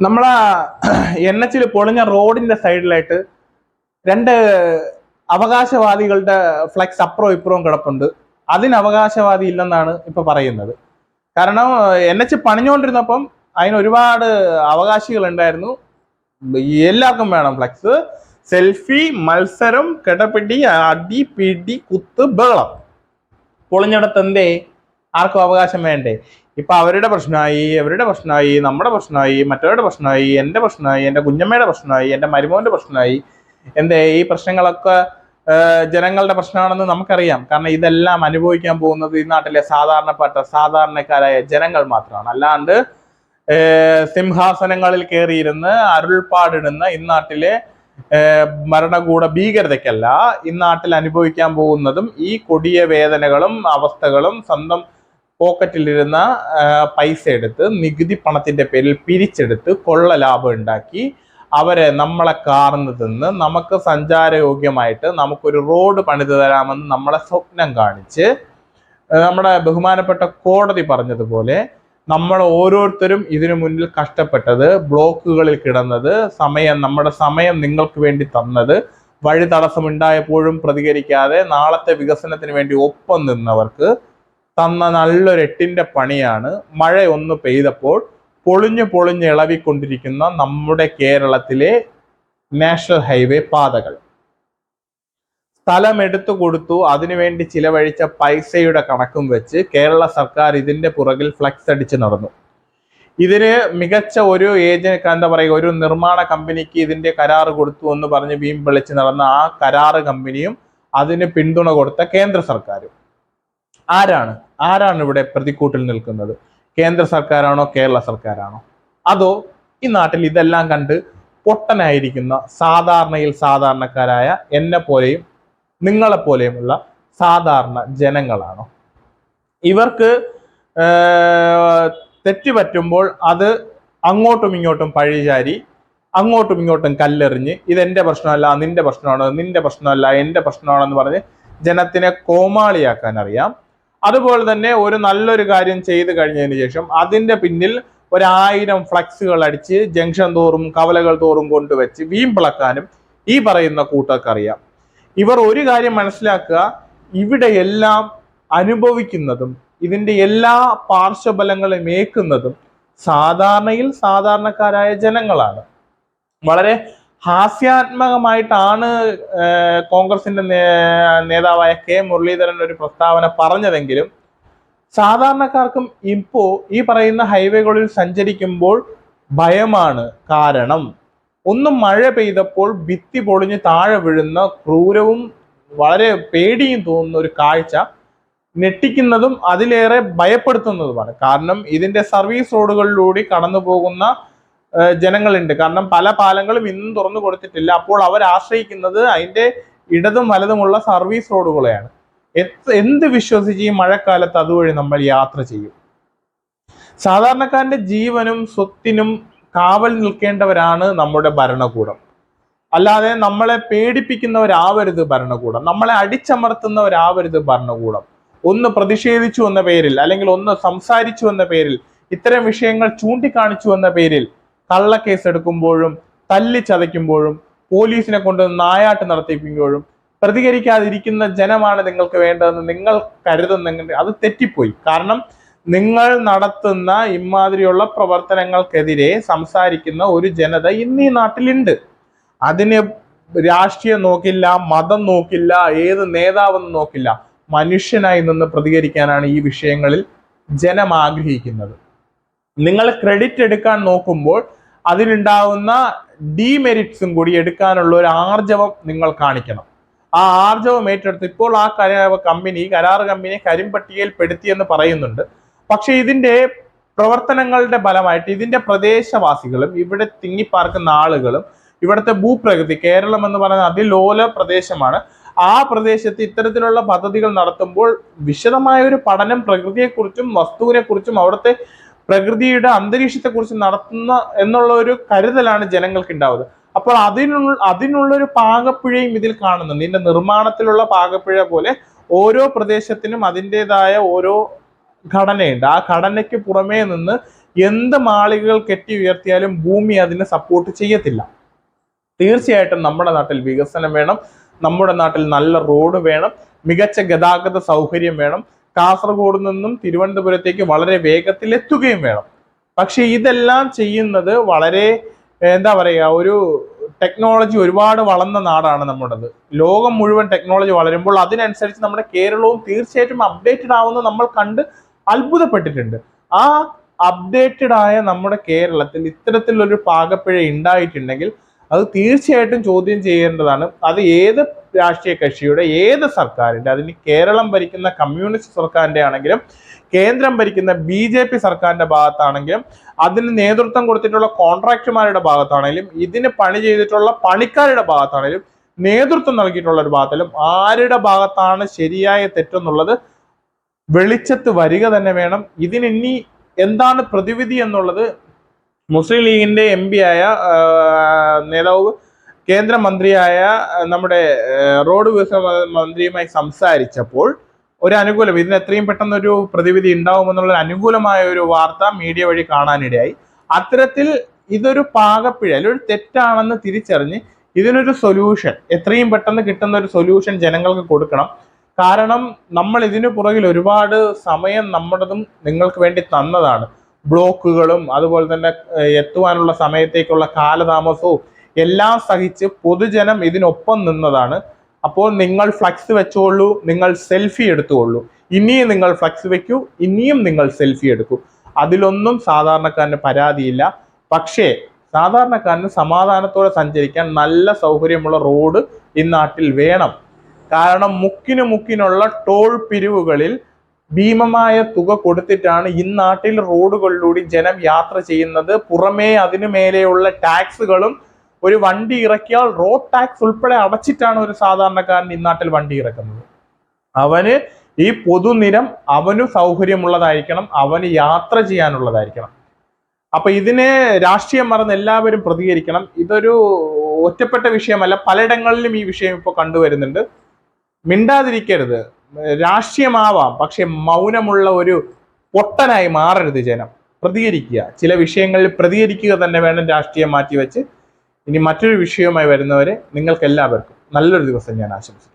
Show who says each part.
Speaker 1: നമ്മളെ എൻ എച്ചിൽ പൊളിഞ്ഞ റോഡിന്റെ സൈഡിലായിട്ട് രണ്ട് അവകാശവാദികളുടെ ഫ്ലെക്സ് അപ്പുറവും ഇപ്പുറവും കിടപ്പുണ്ട്. അതിന് അവകാശവാദി ഇല്ലെന്നാണ് ഇപ്പൊ പറയുന്നത്. കാരണം എൻ എച്ച് പണിഞ്ഞുകൊണ്ടിരുന്നപ്പം അതിന് ഒരുപാട് അവകാശികൾ ഉണ്ടായിരുന്നു. എല്ലാവർക്കും വേണം ഫ്ലെക്സ്. സെൽഫി മത്സരം കിടപ്പിടി അടി പിടി കുത്ത് ബഹളം. പൊളിഞ്ഞിടത്ത് എന്തേ? ആർക്കും അവകാശം വേണ്ടേ? ഇപ്പൊ അവരുടെ പ്രശ്നമായി അവരുടെ പ്രശ്നമായി നമ്മുടെ പ്രശ്നമായി മറ്റവരുടെ പ്രശ്നമായി എന്റെ പ്രശ്നമായി എന്റെ കുഞ്ഞമ്മയുടെ പ്രശ്നമായി എന്റെ മരുമോന്റെ പ്രശ്നമായി എന്തേ ഈ പ്രശ്നങ്ങളൊക്കെ ജനങ്ങളുടെ പ്രശ്നമാണെന്ന് നമുക്കറിയാം. കാരണം ഇതെല്ലാം അനുഭവിക്കാൻ പോകുന്നത് ഈ നാട്ടിലെ സാധാരണപ്പെട്ട സാധാരണക്കാരായ ജനങ്ങൾ മാത്രമാണ്. അല്ലാണ്ട് സിംഹാസനങ്ങളിൽ കയറിയിരുന്ന് അരുൾപ്പാടിടുന്ന ഇന്നാട്ടിലെ ഭരണകൂട ഭീകരതയ്ക്കല്ല ഇന്നാട്ടിൽ അനുഭവിക്കാൻ പോകുന്നതും ഈ കൊടിയ വേദനകളും അവസ്ഥകളും സ്വന്തം പോക്കറ്റിലിരുന്ന പൈസ എടുത്ത് നികുതി പണത്തിന്റെ പേരിൽ പിരിച്ചെടുത്ത് കൊള്ള ലാഭം ഉണ്ടാക്കി അവരെ നമ്മളെ കാർന്ന് തിന്ന് നമുക്ക് സഞ്ചാരയോഗ്യമായിട്ട് നമുക്കൊരു റോഡ് പണിത് തരാമെന്ന് നമ്മളെ സ്വപ്നം കാണിച്ച് നമ്മുടെ ബഹുമാനപ്പെട്ട കോടതി പറഞ്ഞതുപോലെ നമ്മൾ ഓരോരുത്തരും ഇതിനു മുന്നിൽ കഷ്ടപ്പെട്ടത് ബ്ലോക്കുകളിൽ കിടന്നത് സമയം നമ്മുടെ സമയം നിങ്ങൾക്ക് വേണ്ടി തന്നത് വഴി തടസ്സമുണ്ടായപ്പോഴും പ്രതികരിക്കാതെ നാളത്തെ വികസനത്തിന് വേണ്ടി ഒപ്പം നിന്നവർക്ക് തന്ന നല്ലൊരു എട്ടിന്റെ പണിയാണ്. മഴ ഒന്ന് പെയ്തപ്പോൾ പൊളിഞ്ഞു പൊളിഞ്ഞ് ഇളവിക്കൊണ്ടിരിക്കുന്ന നമ്മുടെ കേരളത്തിലെ നാഷണൽ ഹൈവേ പാതകൾ. സ്ഥലം എടുത്തു കൊടുത്തു അതിനുവേണ്ടി ചിലവഴിച്ച പൈസയുടെ കണക്കും വെച്ച് കേരള സർക്കാർ ഇതിന്റെ പുറകിൽ ഫ്ലക്സ് അടിച്ച് നടന്നു. ഇതിന് മികച്ച ഒരു ഏജന്റ് എന്താ പറയുക ഒരു നിർമ്മാണ കമ്പനിക്ക് ഇതിന്റെ കരാർ കൊടുത്തു എന്ന് പറഞ്ഞ് വീം വിളിച്ച് നടന്ന ആ കരാറ് കമ്പനിയും അതിന് പിന്തുണ കൊടുത്ത കേന്ദ്ര സർക്കാരും. ആരാണ്? ആരാണ് ഇവിടെ പ്രതിക്കൂട്ടിൽ നിൽക്കുന്നത്? കേന്ദ്ര സർക്കാരാണോ കേരള സർക്കാരാണോ? അതോ ഈ നാട്ടിൽ ഇതെല്ലാം കണ്ട് പൊട്ടനായിരിക്കുന്ന സാധാരണയിൽ സാധാരണക്കാരായ എന്നെ പോലെയും നിങ്ങളെ പോലെയുമുള്ള സാധാരണ ജനങ്ങളാണോ? ഇവർക്ക് തെറ്റുപറ്റുമ്പോൾ തെറ്റ് പറ്റുമ്പോൾ അത് അങ്ങോട്ടും ഇങ്ങോട്ടും പഴിചാരി അങ്ങോട്ടും ഇങ്ങോട്ടും കല്ലെറിഞ്ഞ് ഇതെന്റെ പ്രശ്നമല്ല നിന്റെ പ്രശ്നമാണോ നിന്റെ പ്രശ്നമല്ല എന്റെ പ്രശ്നമാണെന്ന് പറഞ്ഞ് ജനത്തിനെ കോമാളിയാക്കാൻ അറിയാം. അതുപോലെ തന്നെ ഒരു നല്ലൊരു കാര്യം ചെയ്തു കഴിഞ്ഞതിന് ശേഷം അതിന്റെ പിന്നിൽ ഒരായിരം ഫ്ലക്സുകൾ അടിച്ച് ജംഗ്ഷൻ തോറും കവലകൾ തോറും കൊണ്ടുവച്ച് വീമ്പിളക്കാനും ഈ പറയുന്ന കൂട്ടർക്കറിയാം. ഇവർ ഒരു കാര്യം മനസ്സിലാക്കുക ഇവിടെ എല്ലാം അനുഭവിക്കുന്നതും ഇതിന്റെ എല്ലാ പാർശ്വഫലങ്ങളും ഏക്കുന്നതും സാധാരണയിൽ സാധാരണക്കാരായ ജനങ്ങളാണ്. വളരെ ഹാസ്യാത്മകമായിട്ടാണ് കോൺഗ്രസിന്റെ നേതാവായ കെ മുരളീധരൻ ഒരു പ്രസ്താവന പറഞ്ഞതെങ്കിലും സാധാരണക്കാർക്കും ഇപ്പോ ഈ പറയുന്ന ഹൈവേകളിൽ സഞ്ചരിക്കുമ്പോൾ ഭയമാണ്. കാരണം ഒന്ന് മഴ പെയ്തപ്പോൾ ഭിത്തി പൊളിഞ്ഞ് താഴെ വീഴുന്ന ക്രൂരവും വളരെ പേടിയും തോന്നുന്ന ഒരു കാഴ്ച ഞെട്ടിക്കുന്നതും അതിലേറെ ഭയപ്പെടുത്തുന്നതുമാണ്. കാരണം ഇതിന്റെ സർവീസ് റോഡുകളിലൂടെ കടന്നു പോകുന്ന ജനങ്ങളുണ്ട്. കാരണം പല പാലങ്ങളും ഇന്നും തുറന്നു കൊടുത്തിട്ടില്ല. അപ്പോൾ അവർ ആശ്രയിക്കുന്നത് അതിന്റെ ഇടതും വലതുമുള്ള സർവീസ് റോഡുകളെയാണ്. എന്ത് വിശ്വസിച്ച് ഈ മഴക്കാലത്ത് അതുവഴി നമ്മൾ യാത്ര ചെയ്യും? സാധാരണക്കാരന്റെ ജീവനും സ്വത്തിനും കാവൽ നിൽക്കേണ്ടവരാണ് നമ്മുടെ ഭരണകൂടം. അല്ലാതെ നമ്മളെ പേടിപ്പിക്കുന്നവരാവരുത് ഭരണകൂടം. നമ്മളെ അടിച്ചമർത്തുന്നവരാവരുത് ഭരണകൂടം. ഒന്ന് പ്രതിഷേധിച്ചു എന്ന പേരിൽ അല്ലെങ്കിൽ ഒന്ന് സംസാരിച്ചു എന്ന പേരിൽ ഇത്തരം വിഷയങ്ങൾ ചൂണ്ടിക്കാണിച്ചു എന്ന പേരിൽ കള്ളക്കേസ് എടുക്കുമ്പോഴും തല്ലി ചതയ്ക്കുമ്പോഴും പോലീസിനെ കൊണ്ട് നായാട്ട് നടത്തിപ്പിക്കുമ്പോഴും പ്രതികരിക്കാതിരിക്കുന്ന ജനമാണ് നിങ്ങൾക്ക് വേണ്ടതെന്ന് നിങ്ങൾ കരുതുന്നെങ്കിൽ അത് തെറ്റിപ്പോയി. കാരണം നിങ്ങൾ നടത്തുന്ന ഇമാതിരിയുള്ള പ്രവർത്തനങ്ങൾക്കെതിരെ സംസാരിക്കുന്ന ഒരു ജനത ഇന്ന് ഈ നാട്ടിലുണ്ട്. അതിന് രാഷ്ട്രീയം നോക്കില്ല മതം നോക്കില്ല ഏത് നേതാവെന്ന് നോക്കില്ല. മനുഷ്യനായി നിന്ന് പ്രതികരിക്കാനാണ് ഈ വിഷയങ്ങളിൽ ജനം ആഗ്രഹിക്കുന്നത്. നിങ്ങൾ ക്രെഡിറ്റ് എടുക്കാൻ നോക്കുമ്പോൾ അതിലുണ്ടാവുന്ന ഡിമെറിറ്റ്സും കൂടി എടുക്കാനുള്ള ഒരു ആർജവം നിങ്ങൾ കാണിക്കണം. ആ ആർജവം ഏറ്റെടുത്ത് ഇപ്പോൾ ആ കമ്പനി കരാർ കമ്പനി കരിമ്പട്ടികയിൽ പെടുത്തിയെന്ന് പറയുന്നുണ്ട്. പക്ഷെ ഇതിന്റെ പ്രവർത്തനങ്ങളുടെ ഫലമായിട്ട് ഇതിന്റെ പ്രദേശവാസികളും ഇവിടെ തിങ്ങിപ്പാർക്കുന്ന ആളുകളും ഇവിടുത്തെ ഭൂപ്രകൃതി കേരളം എന്ന് പറയുന്ന അതിലോല പ്രദേശമാണ്. ആ പ്രദേശത്ത് ഇത്തരത്തിലുള്ള പദ്ധതികൾ നടത്തുമ്പോൾ വിശദമായ ഒരു പഠനം പ്രകൃതിയെക്കുറിച്ചും വസ്തുവിനെക്കുറിച്ചും അവിടുത്തെ പ്രകൃതിയുടെ അന്തരീക്ഷത്തെക്കുറിച്ച് നടത്തുന്ന എന്നുള്ള ഒരു കരുതലാണ് ജനങ്ങൾക്ക് ഉണ്ടാവുന്നത് അപ്പോൾ അതിനുള്ള അതിനുള്ളൊരു പാകപ്പിഴയും ഇതിൽ കാണുന്നുണ്ട്. ഇതിന്റെ നിർമ്മാണത്തിലുള്ള പാകപ്പിഴ പോലെ ഓരോ പ്രദേശത്തിനും അതിന്റെതായ ഓരോ ഘടനയുണ്ട്. ആ ഘടനയ്ക്ക് പുറമേ നിന്ന് എന്ത് മാളികകൾ കെട്ടി ഉയർത്തിയാലും ഭൂമി അതിനെ സപ്പോർട്ട് ചെയ്യത്തില്ല. തീർച്ചയായിട്ടും നമ്മുടെ നാട്ടിൽ വികസനം വേണം. നമ്മുടെ നാട്ടിൽ നല്ല റോഡ് വേണം. മികച്ച ഗതാഗത സൗകര്യം വേണം. കാസർഗോഡ് നിന്നും തിരുവനന്തപുരത്തേക്ക് വളരെ വേഗത്തിൽ എത്തുകയും വേണം. പക്ഷെ ഇതെല്ലാം ചെയ്യുന്നത് വളരെ എന്താ പറയുക ഒരു ടെക്നോളജി ഒരുപാട് വളർന്ന നാടാണ് നമ്മുടേത്. ലോകം മുഴുവൻ ടെക്നോളജി വളരുമ്പോൾ അതിനനുസരിച്ച് നമ്മുടെ കേരളവും തീർച്ചയായിട്ടും അപ്ഡേറ്റഡ് ആവുന്നത് നമ്മൾ കണ്ട് അത്ഭുതപ്പെട്ടിട്ടുണ്ട്. ആ അപ്ഡേറ്റഡ് ആയ നമ്മുടെ കേരളത്തിൽ ഇത്തരത്തിലൊരു പാകപ്പിഴ ഉണ്ടായിട്ടുണ്ടെങ്കിൽ അത് തീർച്ചയായിട്ടും ചോദ്യം ചെയ്യേണ്ടതാണ്. അത് ഏത് രാഷ്ട്രീയ കക്ഷിയുടെ ഏത് സർക്കാരിന്റെ അതിന് കേരളം ഭരിക്കുന്ന കമ്മ്യൂണിസ്റ്റ് സർക്കാരിന്റെ ആണെങ്കിലും കേന്ദ്രം ഭരിക്കുന്ന ബി ജെ പി സർക്കാരിന്റെ ഭാഗത്താണെങ്കിലും അതിന് നേതൃത്വം കൊടുത്തിട്ടുള്ള കോൺട്രാക്ടർമാരുടെ ഭാഗത്താണെങ്കിലും ഇതിന് പണി ചെയ്തിട്ടുള്ള പണിക്കാരുടെ ഭാഗത്താണെങ്കിലും നേതൃത്വം നൽകിയിട്ടുള്ള ഒരു ഭാഗത്തിലും ആരുടെ ഭാഗത്താണ് ശരിയായ തെറ്റെന്നുള്ളത് വെളിച്ചത്ത് വരിക തന്നെ വേണം. ഇതിനി എന്താണ് പ്രതിവിധി എന്നുള്ളത് മുസ്ലിം ലീഗിന്റെ എം ആയ നേതാവ് കേന്ദ്രമന്ത്രിയായ നമ്മുടെ റോഡ് വികസന മന്ത്രിയുമായി സംസാരിച്ചപ്പോൾ ഒരു അനുകൂലം ഇതിന് എത്രയും പെട്ടെന്ന് ഒരു പ്രതിവിധി ഉണ്ടാവുമെന്നുള്ള അനുകൂലമായ ഒരു വാർത്ത മീഡിയ വഴി കാണാനിടയായി. അത്തരത്തിൽ ഇതൊരു പാകപ്പിഴ അല്ലെങ്കിൽ ഒരു തെറ്റാണെന്ന് തിരിച്ചറിഞ്ഞ് ഇതിനൊരു സൊല്യൂഷൻ എത്രയും പെട്ടെന്ന് കിട്ടുന്ന ഒരു സൊല്യൂഷൻ ജനങ്ങൾക്ക് കൊടുക്കണം. കാരണം നമ്മൾ ഇതിനു പുറകിൽ ഒരുപാട് സമയം നമ്മുടേതും നിങ്ങൾക്ക് വേണ്ടി തന്നതാണ്. ബ്ലോക്കുകളും അതുപോലെ തന്നെ എത്തുവാനുള്ള സമയത്തേക്കുള്ള കാലതാമസവും എല്ലാം സഹിച്ച് പൊതുജനം ഇതിനൊപ്പം നിന്നതാണ്. അപ്പോൾ നിങ്ങൾ ഫ്ലക്സ് വെച്ചോളൂ നിങ്ങൾ സെൽഫി എടുത്തുകൊള്ളൂ. ഇനിയും നിങ്ങൾ ഫ്ലക്സ് വെക്കൂ ഇനിയും നിങ്ങൾ സെൽഫി എടുക്കൂ. അതിലൊന്നും സാധാരണക്കാരന് പരാതിയില്ല. പക്ഷേ സാധാരണക്കാരന് സമാധാനത്തോടെ സഞ്ചരിക്കാൻ നല്ല സൗകര്യമുള്ള റോഡ് ഈ നാട്ടിൽ വേണം. കാരണം മുക്കിന് മുക്കിനുള്ള ടോൾ പിരിവുകളിൽ ഭീമമായ തുക കൊടുത്തിട്ടാണ് ഈ നാട്ടിൽ റോഡുകളിലൂടെ ജനം യാത്ര ചെയ്യുന്നത്. പുറമേ അതിനു മേലെയുള്ള ടാക്സുകളും ഒരു വണ്ടി ഇറക്കിയാൽ റോഡ് ടാക്സ് ഉൾപ്പെടെ അടച്ചിട്ടാണ് ഒരു സാധാരണക്കാരൻ ഈ നാട്ടിൽ വണ്ടി ഇറക്കുന്നത്. അവന് ഈ പൊതുനിരം അവന് സൗകര്യമുള്ളതായിരിക്കണം അവന് യാത്ര ചെയ്യാനുള്ളതായിരിക്കണം. അപ്പൊ ഇതിനെ രാഷ്ട്രീയം മറന്ന് എല്ലാവരും പ്രതികരിക്കണം. ഇതൊരു ഒറ്റപ്പെട്ട വിഷയമല്ല പലയിടങ്ങളിലും ഈ വിഷയം ഇപ്പോൾ കണ്ടുവരുന്നുണ്ട്. മിണ്ടാതിരിക്കരുത്. രാഷ്ട്രീയമാവാം പക്ഷെ മൗനമുള്ള ഒരു പൊട്ടനായി മാറരുത് ജനം. പ്രതികരിക്കുക. ചില വിഷയങ്ങളിൽ പ്രതികരിക്കുക തന്നെ വേണം രാഷ്ട്രീയം മാറ്റിവെച്ച്. ഇനി മറ്റൊരു വിഷയവുമായി വരുന്നവരെ നിങ്ങൾക്ക് എല്ലാവർക്കും നല്ലൊരു ദിവസം ഞാൻ ആശംസിക്കുന്നു.